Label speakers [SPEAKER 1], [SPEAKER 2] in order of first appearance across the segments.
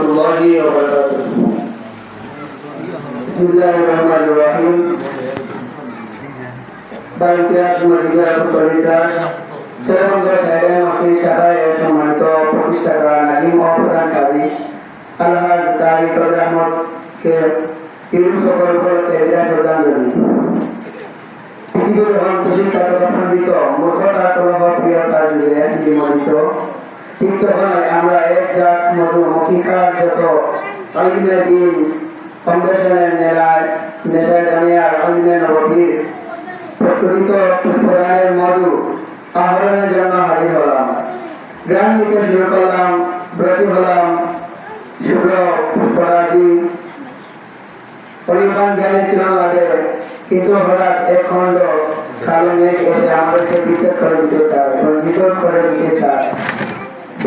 [SPEAKER 1] الله وبركاته بسم الله الرحمن الرحيم দারুকিয়াত মরিজা পরিচার চরমগঞ্জ Eden মসজিদ শাখায় এর সম্মানিত প্রতিষ্ঠাতা নাজিম ও প্রধানকারী আলহাজ কারি কবির আহমদকে তিরু সকল উপলক্ষে হৃদয় শ্রদ্ধাঞ্জলি পৃথিবীর যখন খুশির কাটা খণ্ডিত মূর্খতা কলহ ঠিক তখন আমরা এক জাত মধুমুখিকার যত আলিমে দিন, ফাউন্ডেশনের নেলায় নেশায় জানিয়ার আলিমে নবীর প্রস্ফুটিত পুষ্পদানের মধু আহরণের জন্য হাজির হলাম। গ্রাম দিতে শুরু করলাম, ব্রতী হলাম, শুভ্র পুষ্পরাজি। পরিমাণ জ্ঞানের কিরণ লাগে কিন্তু হঠাৎ এক খণ্ড কালো মেঘ এসে আমাদেরকে রঞ্জিত করে দিতে চায়।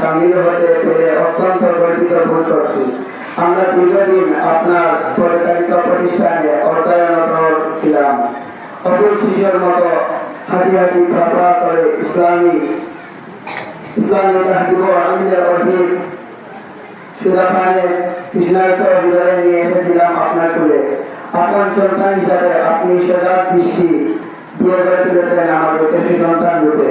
[SPEAKER 1] সামিল হতে পেরে অত্যন্ত গর্বিত বোধ করছি। আমরা দীর্ঘদিন আপনার পরিচালিত প্রতিষ্ঠানে অধ্যয়নরত ছিলাম। অপুর শিশুর মতো হাঁটি হাঁটি ফাঁপা করে ইসলামী ইসলামী তাহাদিব আইনের অধীন সুদাপানের তৃষ্ণার্ত হৃদয়ে নিয়ে এসেছিলাম আপনার কুলে। আপন সন্তান হিসাবে আপনি সজাগ দৃষ্টি দিয়ে গড়ে তুলেছেন আমাদেরকে সুসন্তান রূপে।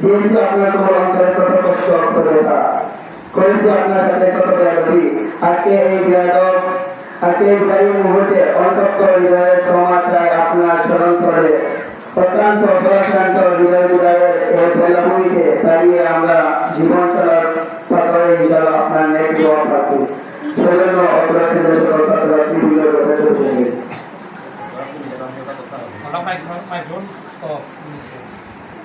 [SPEAKER 1] দিয়েছি আপনার কোনো অন্তরে কত কষ্ট করে করেছি আপনার সাথে কত বেয়াদবি আজকে এই বেয়াদব আজকে এই বিদায়ী মুহূর্তে অন্তত হৃদয়ের ক্ষমা চাই আপনার চরণ করে অত্যন্ত অপরাক্রান্ত হৃদয় বিদায়ের এই বেলাভূমিতে দাঁড়িয়ে আমরা জীবন চলার ব্যাপারে হিসাবে আপনার নেক দোয়া প্রার্থী সেজন্য সকল ছাত্রছাত্রী বৃন্দের কথা চলছে
[SPEAKER 2] হ্যাঁ ছাত্রী বলতে